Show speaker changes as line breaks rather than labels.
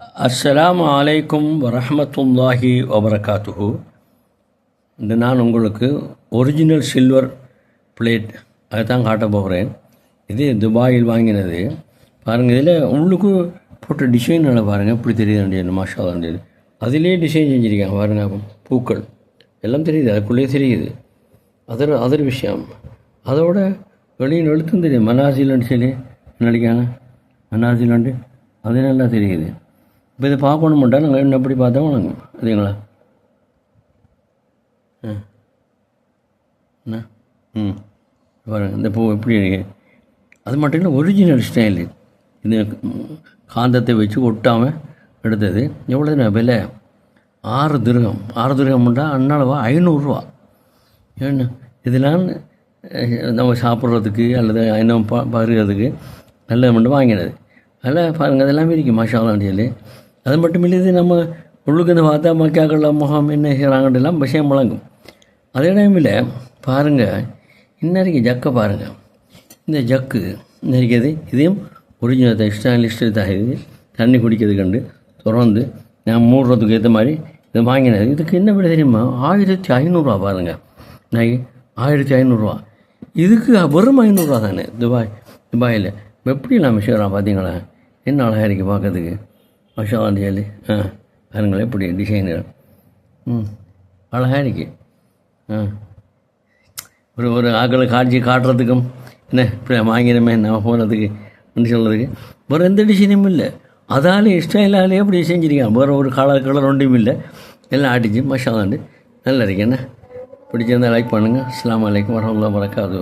அஸ்ஸலாமு அலைக்கும் வரமத்துல்லாஹி வபரகாத்துஹு. இந்த நான் உங்களுக்கு ஒரிஜினல் சில்வர் பிளேட் அதை தான் காட்ட போகிறேன். இது துபாயில் வாங்கினது. பாருங்கள் இதில் உள்ளுக்கு போட்ட டிசைன் நல்லா பாருங்கள் இப்படி தெரியுது மாஷா வேண்டியது அதிலே டிசைன் செஞ்சுருக்காங்க பாருங்கள் பூக்கள். எல்லாம் தெரியுது அதுக்குள்ளேயே தெரியுது. அதர் அதர் விஷயம். அதோட வெளியில் எழுத்தும் தெரியும் மனாசிலன்னு சொல்லி நினைக்காங்க மனாசிலண்டு அது நல்லா தெரியுது. இப்போ இதை பார்க்கணுமெண்டா நாங்கள் என்ன எப்படி பார்த்தோம் வணங்கும் அதுங்களா ஆ. என்ன? ம். பாருங்க இந்த பூ எப்படி இருக்கு? அது மட்டும் இல்லை ஒரிஜினல் ஸ்டைலு இது காந்தத்தை வச்சு ஒட்டாமல் எடுத்தது. எவ்வளோ விலை? ஆறு திருகம். ஆறு திருகம்ன்றா அண்ணளவா ஐநூறுரூவா ஏன்னு இதெல்லாம் நம்ம சாப்பிட்றதுக்கு அல்லது இன்னும் ப பருகிறதுக்கு நல்லது மட்டும் வாங்கினது. அதில் பாருங்கள் அதெல்லாம் இருக்குது மசாலாம் சொல்லி அது மட்டும் இல்லை இது நம்ம உள்ளுக்கு இந்த பார்த்தா மக்காக்கள் முகம் என்ன செய்கிறாங்கன்றெல்லாம் விஷயம் வழங்கும் அதே டைமில் பாருங்கள் இன்னைக்கு ஜக்கை பாருங்கள் இந்த ஜக்கு இருக்கிறது இதையும் ஒரிஜினல் தான் ஸ்டைலிஸ்ட் தான் இது தண்ணி குடிக்கிறது கண்டு திறந்து நான் மூடுறதுக்கு ஏற்ற மாதிரி இதை வாங்கினது இதுக்கு என்ன விட தெரியுமா? ஆயிரத்தி ஐநூறுரூவா பாருங்கள் நான் ஆயிரத்தி ஐநூறுரூவா இதுக்கு வெறும் ஐநூறுரூவா தானே. துபாய் துபாயில். எப்படி நான் செய்கிறோம் பார்த்தீங்களா? என்ன அழகாக இருக்குது பார்க்கறதுக்கு. மஷாலான்னு சொல்லி ஆ பாருங்களேன் எப்படி டிசைனர் ம் அழகாக இருக்கு. ஆ ஒரு ஒரு ஆக்களை காட்சி காட்டுறதுக்கும் என்ன இப்படி வாங்கினமே நம்ம போகிறதுக்கு சொல்கிறதுக்கு வேறு எந்த டிசைனும் இல்லை. அதாலே ஸ்டைலாலே அப்படி செஞ்சிருக்காங்க. வேறு ஒரு கலர் கலர் ஒன்றும் இல்லை. எல்லாம் ஆட்டிச்சு மஷாலாண்டு நல்லா இருக்கு. என்ன? பிடிச்சிருந்தா லைக் பண்ணுங்கள் அஸ்லாம் வலைக்கம் வரமத்துல்லாஹி வரக்காது